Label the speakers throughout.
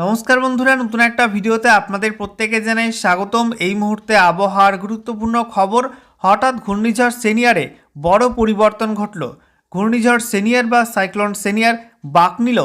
Speaker 1: নমস্কার বন্ধুরা, নতুন একটা ভিডিওতে আপনাদের প্রত্যেকে জানাই স্বাগতম। এই মুহূর্তে আবহাওয়ার গুরুত্বপূর্ণ খবর, হঠাৎ ঘূর্ণিঝড় সেনিয়ারে বড় পরিবর্তন ঘটল। ঘূর্ণিঝড় সেনিয়ার বা সাইক্লোন সেনিয়ার বাঁক নিল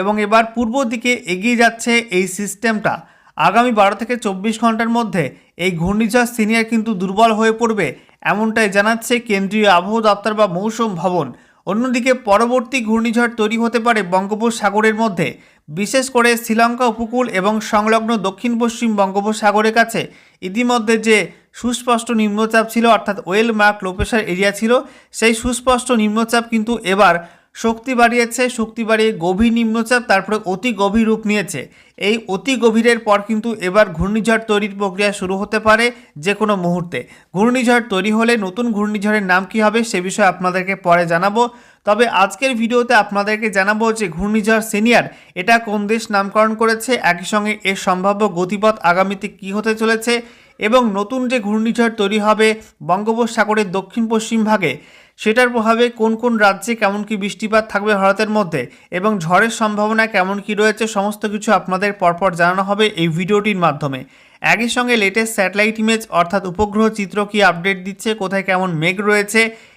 Speaker 1: এবং এবার পূর্ব দিকে এগিয়ে যাচ্ছে এই সিস্টেমটা। আগামী বারো থেকে চব্বিশ ঘণ্টার মধ্যে এই ঘূর্ণিঝড় সিনিয়র কিন্তু দুর্বল হয়ে পড়বে, এমনটাই জানাচ্ছে কেন্দ্রীয় আবহাওয়া দপ্তর বা মৌসুম ভবন। অন্যদিকে পরবর্তী ঘূর্ণিঝড় তৈরি হতে পারে বঙ্গোপসাগরের মধ্যে। বিশেষ করে শ্রীলঙ্কা উপকূল এবং সংলগ্ন দক্ষিণ পশ্চিম বঙ্গোপসাগরের কাছে ইতিমধ্যে যে সুস্পষ্ট নিম্নচাপ ছিল, অর্থাৎ ওয়েল মার্ক লোপেশার এরিয়া ছিল, সেই সুস্পষ্ট নিম্নচাপ কিন্তু এবার শক্তি বাড়িয়েছে, শক্তি বাড়িয়ে গভীর নিম্নচাপ, তারপরে অতি গভীর রূপ নিয়েছে। এই অতি গভীরের পর কিন্তু এবার ঘূর্ণিঝড় তৈরির প্রক্রিয়া শুরু হতে পারে যে কোনো মুহূর্তে। ঘূর্ণিঝড় তৈরি হলে নতুন ঘূর্ণিঝড়ের নাম কি হবে সে বিষয়ে আপনাদেরকে পরে জানাব। তবে আজকের ভিডিওতে আপনাদেরকে জানাব যে ঘূর্ণিঝড় সিনিয়র, এটা কোন দেশ নামকরণ করেছে, একই সঙ্গে এর সম্ভাব্য গতিপথ আগামীতে কী হতে চলেছে এবং নতুন যে ঘূর্ণিঝড় তৈরি হবে বঙ্গোপসাগরের দক্ষিণ পশ্চিম ভাগে সেটার প্রভাবে কোন কোন রাজ্যে কেমন কি বৃষ্টিপাত থাকবে ভারতের মধ্যে এবং ঝড়ের সম্ভাবনা কেমন কি রয়েছে সমস্ত কিছু আপনাদের পরপর জানানো হবে এই ভিডিওটির মাধ্যমে। একই সঙ্গে লেটেস্ট স্যাটেলাইট ইমেজ অর্থাৎ উপগ্রহ চিত্র কি আপডেট দিচ্ছে, কোথায় কেমন মেঘ রয়েছে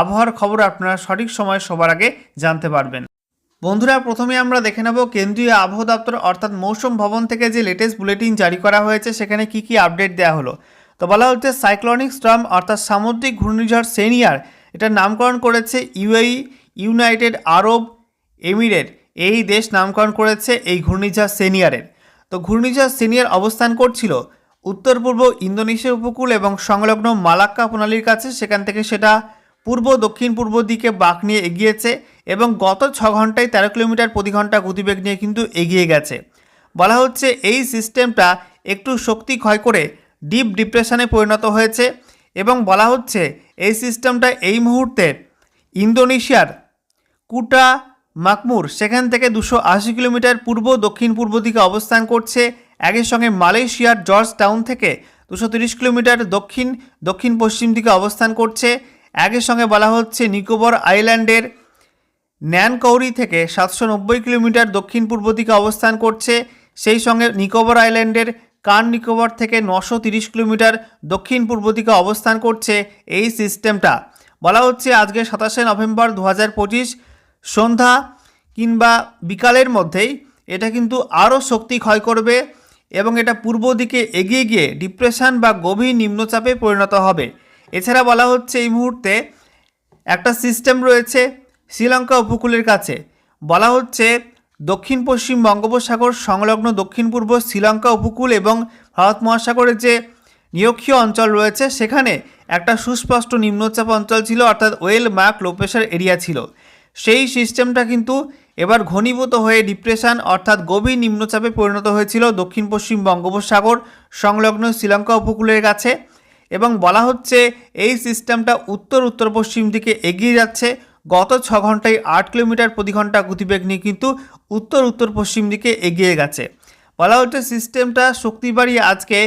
Speaker 1: আবহাওয়ার খবর আপনারা সঠিক সময় সবার আগে জানতে পারবেন। বন্ধুরা, প্রথমে আমরা দেখে নেব কেন্দ্রীয় আবহাওয়া দপ্তর অর্থাৎ মৌসুম ভবন থেকে যে লেটেস্ট বুলেটিন জারি করা হয়েছে, সেখানে কি কি আপডেট দেওয়া হলো। তো বলা হচ্ছে সাইক্লনিক স্টর্ম অর্থাৎ সামুদ্রিক ঘূর্ণিঝড় সেনিয়ার এটার নামকরণ করেছে ইউএই ইউনাইটেড আরব এমিরেট এই দেশ নামকরণ করেছে এই ঘূর্ণিঝড় সেনিয়ারের। তো ঘূর্ণিঝড় সেনিয়ার অবস্থান করছিল উত্তর পূর্ব ইন্দোনেশিয়া উপকূল এবং সংলগ্ন মালাক্কা প্রণালীর কাছে, সেখান থেকে সেটা পূর্ব দক্ষিণ পূর্ব দিকে বাঁক নিয়ে এগিয়েছে এবং গত ছ ঘন্টায় তেরো কিলোমিটার প্রতি ঘণ্টা গতিবেগ নিয়ে কিন্তু এগিয়ে গেছে। বলা হচ্ছে এই সিস্টেমটা একটু শক্তি ক্ষয় করে ডিপ ডিপ্রেশনে পরিণত হয়েছে এবং বলা হচ্ছে এই সিস্টেমটা এই মুহূর্তে ইন্দোনেশিয়ার কুটা মাকমুর, সেখান থেকে দুশো আশি কিলোমিটার পূর্ব দক্ষিণ পূর্ব দিকে অবস্থান করছে। একই সঙ্গে মালয়েশিয়ার জর্জ টাউন থেকে দুশো তিরিশ কিলোমিটার দক্ষিণ দক্ষিণ পশ্চিম দিকে অবস্থান করছে একই সঙ্গে বলা হচ্ছে, নিকোবর আইল্যান্ডের ন্যানকৌরি থেকে সাতশো নব্বই কিলোমিটার দক্ষিণ পূর্ব দিকে অবস্থান করছে। সেই সঙ্গে নিকোবর আইল্যান্ডের কান নিকোবর থেকে নশো তিরিশ কিলোমিটার দক্ষিণ পূর্ব দিকে অবস্থান করছে এই সিস্টেমটা। বলা হচ্ছে, আজকে সাতাশে নভেম্বর দু হাজার পঁচিশ সন্ধ্যা কিংবা বিকালের মধ্যেই এটা কিন্তু আরও শক্তি ক্ষয় করবে এবং এটা পূর্ব দিকে এগিয়ে গিয়ে ডিপ্রেশন বা গভীর নিম্নচাপে পরিণত হবে। এছাড়া বলা হচ্ছে এই মুহূর্তে একটা সিস্টেম রয়েছে শ্রীলঙ্কা উপকূলের কাছে। বলা হচ্ছে দক্ষিণ পশ্চিম বঙ্গোপসাগর সংলগ্ন দক্ষিণ পূর্ব শ্রীলঙ্কা উপকূল এবং ভারত মহাসাগরের যে নিরক্ষীয় অঞ্চল রয়েছে, সেখানে একটা সুস্পষ্ট নিম্নচাপ অঞ্চল ছিল, অর্থাৎ ওয়েল মার্ক লোপেশার এরিয়া ছিল। সেই সিস্টেমটা কিন্তু এবার ঘনীভূত হয়ে ডিপ্রেশন, অর্থাৎ গভীর নিম্নচাপে পরিণত হয়েছিল দক্ষিণ পশ্চিম বঙ্গোপসাগর সংলগ্ন শ্রীলঙ্কা উপকূলের কাছে। এবং বলা হচ্ছে এই সিস্টেমটা উত্তর উত্তর পশ্চিম দিকে এগিয়ে যাচ্ছে। গত ছ ঘন্টায় আট কিলোমিটার প্রতি ঘণ্টা গতিবেগ নিয়ে কিন্তু উত্তর উত্তর পশ্চিম দিকে এগিয়ে গেছে। বলা হচ্ছে সিস্টেমটা শক্তি বাড়িয়ে আজকে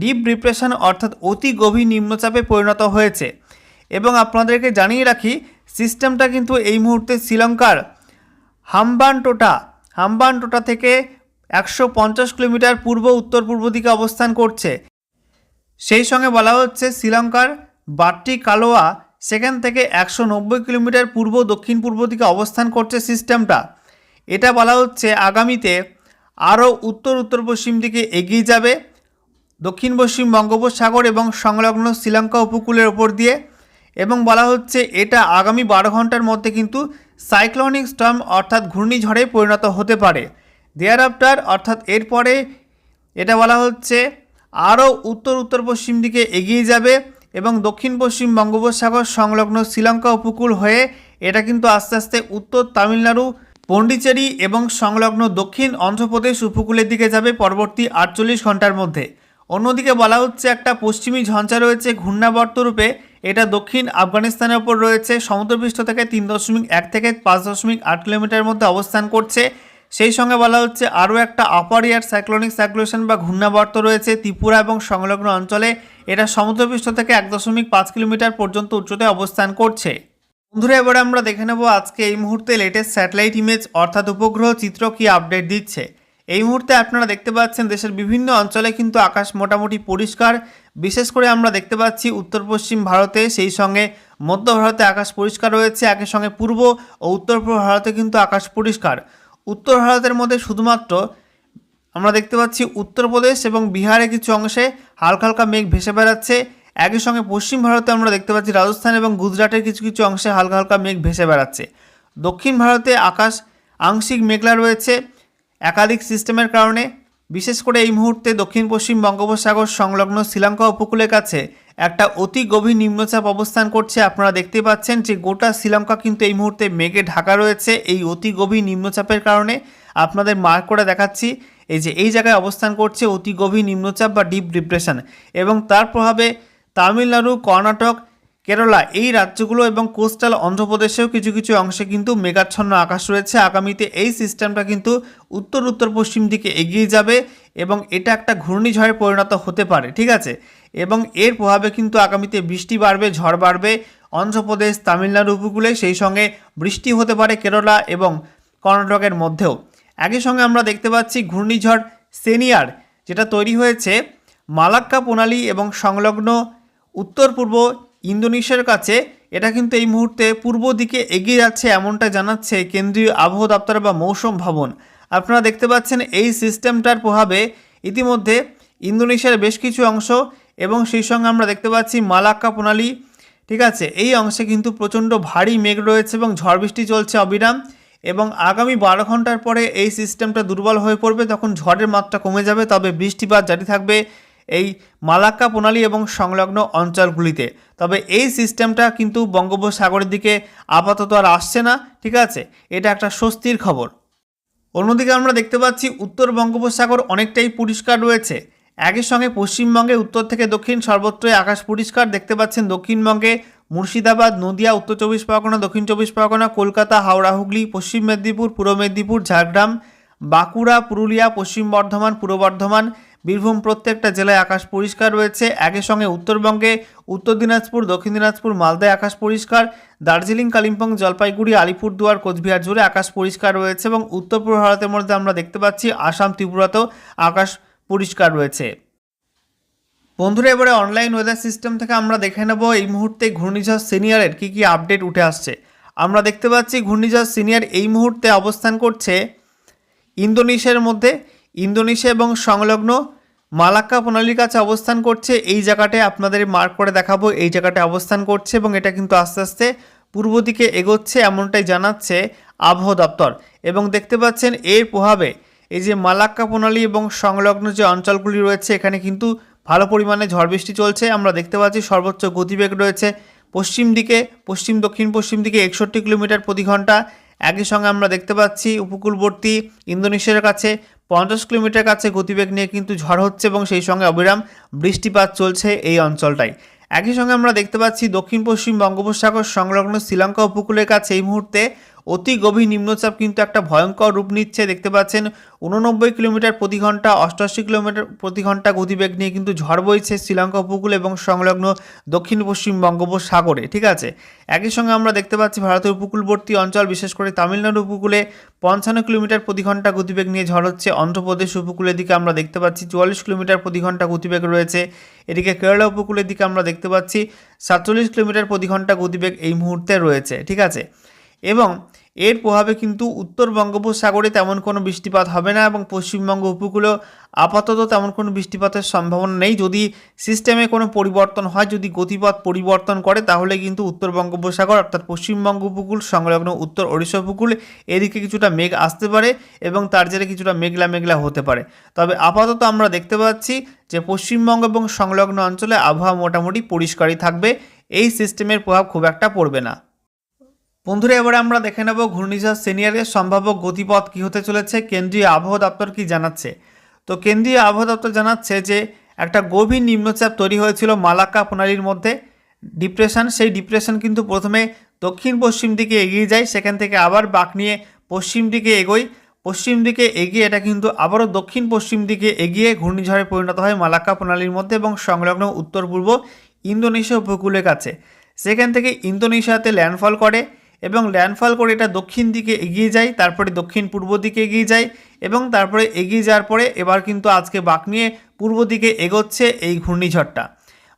Speaker 1: ডিপ ডিপ্রেশন অর্থাৎ অতি গভীর নিম্নচাপে পরিণত হয়েছে। এবং আপনাদেরকে জানিয়ে রাখি, সিস্টেমটা কিন্তু এই মুহূর্তে শ্রীলঙ্কার হাম্বানটোটা হাম্বানটোটা থেকে একশো পঞ্চাশ কিলোমিটার পূর্ব উত্তর পূর্ব দিকে অবস্থান করছে। সেই সঙ্গে বলা হচ্ছে শ্রীলঙ্কার বাট্টি কালোয়া সেখান থেকে একশো নব্বই কিলোমিটার পূর্ব, দক্ষিণ পূর্ব দিকে অবস্থান করছে সিস্টেমটা। এটা বলা হচ্ছে আগামীতে আরও উত্তর উত্তর পশ্চিম দিকে এগিয়ে যাবে। দক্ষিণ পশ্চিম বঙ্গোপসাগর এবং সংলগ্ন শ্রীলঙ্কা উপকূলের ওপর দিয়ে এবং বলা হচ্ছে এটা আগামী বারো ঘণ্টার মধ্যে কিন্তু সাইক্লোনিক স্টর্ম অর্থাৎ ঘূর্ণিঝড়ে পরিণত হতে পারে। দেয়ার আফটার অর্থাৎ এরপরে এটা বলা হচ্ছে আরও উত্তর উত্তর পশ্চিম দিকে এগিয়ে যাবে এবং দক্ষিণ পশ্চিম বঙ্গোপসাগর সংলগ্ন শ্রীলঙ্কা উপকূল হয়ে এটা কিন্তু আস্তে আস্তে উত্তর তামিলনাড়ু পণ্ডিচেরি এবং সংলগ্ন দক্ষিণ অন্ধ্রপ্রদেশ উপকূলের দিকে যাবে পরবর্তী আটচল্লিশ ঘণ্টার মধ্যে। অন্যদিকে বলা হচ্ছে একটা পশ্চিমী ঝঞ্ঝা রয়েছে ঘূর্ণাবর্ত রূপে। এটা দক্ষিণ আফগানিস্তানের ওপর রয়েছে, সমুদ্রপৃষ্ঠ থেকে তিন দশমিক এক থেকে পাঁচ দশমিক আট কিলোমিটারের মধ্যে অবস্থান করছে। সেই সঙ্গে বলা হচ্ছে, আরও একটা আপার ইয়ার সাইক্লোনিক সার্কুলেশন বা ঘূর্ণাবর্ত রয়েছে ত্রিপুরা এবং সংলগ্ন অঞ্চলে। এটা সমুদ্রপৃষ্ঠ থেকে এক দশমিক পাঁচ কিলোমিটার পর্যন্ত উচ্চতায় অবস্থান করছে। বন্ধুরা, এবারে আমরা দেখে নেব আজকে এই মুহূর্তে লেটেস্ট স্যাটেলাইট ইমেজ অর্থাৎ উপগ্রহ চিত্র কি আপডেট দিচ্ছে। এই মুহূর্তে আপনারা দেখতে পাচ্ছেন দেশের বিভিন্ন অঞ্চলে কিন্তু আকাশ মোটামুটি পরিষ্কার। বিশেষ করে আমরা দেখতে পাচ্ছি উত্তর পশ্চিম ভারতে সেই সঙ্গে মধ্য ভারতে আকাশ পরিষ্কার রয়েছে, একই সঙ্গে পূর্ব ও উত্তর পূর্ব ভারতে কিন্তু আকাশ পরিষ্কার। উত্তর ভারতের মধ্যে শুধুমাত্র আমরা দেখতে পাচ্ছি উত্তরপ্রদেশ এবং বিহারে কিছু অংশে হালকা হালকা মেঘ ভেসে বেড়াচ্ছে। একই সঙ্গে পশ্চিম ভারতে আমরা দেখতে পাচ্ছি রাজস্থান এবং গুজরাটের কিছু কিছু অংশে হালকা হালকা মেঘ ভেসে বেড়াচ্ছে। দক্ষিণ ভারতে আকাশ আংশিক মেঘলা রয়েছে। একাধিক সিস্টেমের কারণে বিশেষ করে এই মুহূর্তে দক্ষিণ পশ্চিম বঙ্গোপসাগর সংলগ্ন শ্রীলঙ্কা উপকূলের কাছে একটা অতি গভীর নিম্নচাপ অবস্থান করছে। আপনারা দেখতে পাচ্ছেন যে গোটা শ্রীলঙ্কা কিন্তু এই মুহূর্তে মেঘে ঢাকা রয়েছে। এই অতি গভীর নিম্নচাপের কারণে আপনাদের মার্ক করে দেখাচ্ছি, এই যে এই জায়গায় অবস্থান করছে অতি গভীর নিম্নচাপ বা ডিপ ডিপ্রেশন। এবং তার প্রভাবে তামিলনাড়ু, কর্ণাটক কেরালা, এই রাজ্যগুলো এবং কোস্টাল অন্ধ্রপ্রদেশেও কিছু কিছু অংশে কিন্তু মেঘাচ্ছন্ন আকাশ রয়েছে। আগামীতে এই সিস্টেমটা কিন্তু উত্তর উত্তর, পশ্চিম দিকে এগিয়ে যাবে এবং এটা একটা ঘূর্ণিঝড়ে পরিণত হতে পারে, ঠিক আছে? এবং এর প্রভাবে কিন্তু আগামীতে বৃষ্টি বাড়বে, ঝড় বাড়বে। অন্ধ্রপ্রদেশ, তামিলনাড়ু, উপকূলে সেই সঙ্গে বৃষ্টি হতে পারে কেরালা এবং কর্ণাটকের মধ্যেও। একই সঙ্গে আমরা দেখতে পাচ্ছি ঘূর্ণিঝড় সেনিয়ার, যেটা তৈরি হয়েছে মালাক্কা প্রণালী এবং সংলগ্ন উত্তর পূর্ব ইন্দোনেশিয়ার কাছে, এটা কিন্তু এই মুহূর্তে পূর্ব দিকে এগিয়ে যাচ্ছে এমনটা জানাচ্ছে কেন্দ্রীয় আবহাওয়া দপ্তর বা মৌসুম ভবন। আপনারা দেখতে পাচ্ছেন এই সিস্টেমটার প্রভাবে ইতিমধ্যে ইন্দোনেশিয়ার বেশ কিছু অংশ এবং সেই সঙ্গে আমরা দেখতে পাচ্ছি মালাক্কা প্রণালী, ঠিক আছে? এই অংশে কিন্তু প্রচণ্ড ভারী মেঘ রয়েছে এবং ঝড় বৃষ্টি চলছে অবিরাম এবং আগামী বারো ঘণ্টার পরে এই সিস্টেমটা দুর্বল হয়ে পড়বে। তখন ঝড়ের মাত্রা কমে যাবে, তবে বৃষ্টিপাত জারি থাকবে। এই মালাক্কা প্রণালী এবং সংলগ্ন অঞ্চলগুলিতে। তবে এই সিস্টেমটা কিন্তু বঙ্গোপসাগরের দিকে আপাতত আর আসছে না, ঠিক আছে? এটা একটা স্বস্তির খবর। অন্যদিকে আমরা দেখতে পাচ্ছি উত্তর বঙ্গোপসাগর অনেকটাই পরিষ্কার রয়েছে। একই সঙ্গে পশ্চিমবঙ্গে উত্তর থেকে দক্ষিণ সর্বত্রই আকাশ পরিষ্কার, দেখতে পাচ্ছেন দক্ষিণবঙ্গে মুর্শিদাবাদ, নদিয়া, উত্তর চব্বিশ পরগনা, দক্ষিণ চব্বিশ পরগনা, কলকাতা, হাওড়া, হুগলি, পশ্চিম মেদিনীপুর, পূর্ব মেদিনীপুর, ঝাড়গ্রাম, বাঁকুড়া, পুরুলিয়া, পশ্চিম বর্ধমান, পূর্ব বর্ধমান বীরভূম প্রত্যেকটা জেলায় আকাশ পরিষ্কার রয়েছে। একই সঙ্গে উত্তরবঙ্গে উত্তর দিনাজপুর, দক্ষিণ দিনাজপুর, মালদায় আকাশ পরিষ্কার। দার্জিলিং, কালিম্পং, জলপাইগুড়ি, আলিপুরদুয়ার, কোচবিহার জুড়ে আকাশ পরিষ্কার রয়েছে এবং উত্তর পূর্ব ভারতের মধ্যে আমরা দেখতে পাচ্ছি আসাম, ত্রিপুরাতেও আকাশ পরিষ্কার রয়েছে। বন্ধুরা, এবারে অনলাইন ওয়েদার সিস্টেম থেকে আমরা দেখে নেব এই মুহূর্তে ঘূর্ণিঝড় সিনিয়রের কী কী আপডেট উঠে আসছে। আমরা দেখতে পাচ্ছি ঘূর্ণিঝড় সিনিয়র এই মুহূর্তে অবস্থান করছে ইন্দোনেশিয়ার মধ্যে। ইন্দোনেশিয়া এবং সংলগ্ন মালাক্কা প্রণালীর কাছে অবস্থান করছে, এই জায়গাটায় আপনাদের মার্ক করে দেখাবো, এই জায়গাটায় অবস্থান করছে এবং এটা কিন্তু আস্তে আস্তে পূর্ব দিকে এগোচ্ছে এমনটাই জানাচ্ছে আবহাওয়া দপ্তর। এবং দেখতে পাচ্ছেন, এর প্রভাবে এই যে মালাক্কা প্রণালী এবং সংলগ্ন যে অঞ্চলগুলি রয়েছে, এখানে কিন্তু ভালো পরিমাণে ঝড় বৃষ্টি চলছে। আমরা দেখতে পাচ্ছি সর্বোচ্চ গতিবেগ রয়েছে পশ্চিম দিকে, পশ্চিম, দক্ষিণ পশ্চিম দিকে একষট্টি কিলোমিটার প্রতি ঘণ্টা। একই সঙ্গে আমরা দেখতে পাচ্ছি উপকূলবর্তী ইন্দোনেশিয়ার কাছে পঞ্চাশ কিলোমিটার কাছে গতিবেগ নিয়ে কিন্তু ঝড় হচ্ছে এবং সেই সঙ্গে অবিরাম বৃষ্টিপাত চলছে এই অঞ্চলটায়। একই সঙ্গে আমরা দেখতে পাচ্ছি দক্ষিণ পশ্চিম বঙ্গোপসাগর সংলগ্ন শ্রীলঙ্কা উপকূলের কাছে এই মুহূর্তে অতি গভীর নিম্নচাপ কিন্তু একটা ভয়ঙ্কর রূপ নিচ্ছে। দেখতে পাচ্ছেন, উননব্বই কিলোমিটার প্রতি ঘণ্টা, অষ্টআশি কিলোমিটার প্রতি ঘণ্টা গতিবেগ নিয়ে কিন্তু ঝড় বইছে শ্রীলঙ্কা উপকূল এবং সংলগ্ন দক্ষিণ পশ্চিম বঙ্গোপসাগরে, ঠিক আছে? একই সঙ্গে আমরা দেখতে পাচ্ছি ভারতের উপকূলবর্তী অঞ্চল, বিশেষ করে তামিলনাড়ু উপকূলে পঞ্চান্ন কিলোমিটার প্রতি ঘণ্টা গতিবেগ নিয়ে ঝড় হচ্ছে। অন্ধ্রপ্রদেশ উপকূলের দিকে আমরা দেখতে পাচ্ছি চুয়াল্লিশ কিলোমিটার প্রতি ঘণ্টা গতিবেগ রয়েছে। এদিকে কেরালা উপকূলের দিকে আমরা দেখতে পাচ্ছি সাতচল্লিশ কিলোমিটার প্রতি ঘণ্টা গতিবেগ এই মুহূর্তে রয়েছে, ঠিক আছে? এবং এর প্রভাবে কিন্তু উত্তর বঙ্গোপসাগরে তেমন কোনো বৃষ্টিপাত হবে না এবং পশ্চিমবঙ্গ উপকূলেও আপাতত তেমন কোনো বৃষ্টিপাতের সম্ভাবনা নেই। যদি সিস্টেমে কোনো পরিবর্তন হয়, যদি গতিপথ পরিবর্তন করে, তাহলে কিন্তু উত্তর বঙ্গোপসাগর অর্থাৎ পশ্চিমবঙ্গ উপকূল, সংলগ্ন উত্তর ওড়িশা উপকূল এদিকে কিছুটা মেঘ আসতে পারে এবং তার জেরে কিছুটা মেঘলা মেঘলা হতে পারে। তবে আপাতত আমরা দেখতে পাচ্ছি যে পশ্চিমবঙ্গ এবং সংলগ্ন অঞ্চলে আবহাওয়া মোটামুটি পরিষ্কারই থাকবে। এই সিস্টেমের প্রভাব খুব একটা পড়বে না। বন্ধুরা, এবারে আমরা দেখে নেব ঘূর্ণিঝড় সিনিয়রের সম্ভাব্য গতিপথ কী হতে চলেছে। কেন্দ্রীয় আবহাওয়া দপ্তর কি জানাচ্ছে? তো কেন্দ্রীয় আবহাওয়া দপ্তর জানাচ্ছে যে, একটা গভীর নিম্নচাপ তৈরি হয়েছিল মালাক্কা প্রণালীর মধ্যে। ডিপ্রেশন, সেই ডিপ্রেশন কিন্তু প্রথমে দক্ষিণ পশ্চিম দিকে এগিয়ে যায়, সেখান থেকে আবার বাঁক নিয়ে পশ্চিম দিকে এগোয়। পশ্চিম দিকে এগিয়ে এটা কিন্তু আবারও দক্ষিণ পশ্চিম দিকে এগিয়ে ঘূর্ণিঝড়ে পরিণত হয় মালাক্কা প্রণালীর মধ্যে এবং সংলগ্ন উত্তর পূর্ব ইন্দোনেশিয়া উপকূলের কাছে। সেখান থেকে ইন্দোনেশিয়াতে ল্যান্ডফল করে। এবং ল্যান্ডফল করে এটা দক্ষিণ দিকে এগিয়ে যায়, তারপরে দক্ষিণ পূর্ব দিকে এগিয়ে যায় এবং তারপরে এগিয়ে যাওয়ার পরে এবার কিন্তু আজকে বাঁক নিয়ে পূর্ব দিকে এগোচ্ছে এই ঘূর্ণিঝড়টা।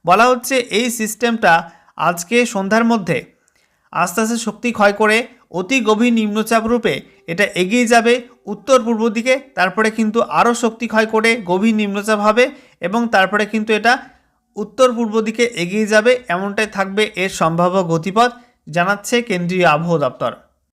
Speaker 1: বলা হচ্ছে এই সিস্টেমটা আজকে সন্ধ্যার মধ্যে আস্তে আস্তে শক্তি ক্ষয় করে অতি গভীর নিম্নচাপ রূপে এটা এগিয়ে যাবে উত্তর পূর্ব দিকে, তারপরে কিন্তু আরও শক্তি ক্ষয় করে গভীর নিম্নচাপ হবে এবং তারপরে কিন্তু এটা উত্তর পূর্ব দিকে এগিয়ে যাবে, এমনটাই থাকবে এর সম্ভাব্য গতিপথ। জানাচ্ছে কেন্দ্রীয় আবহাওয়া দপ্তর।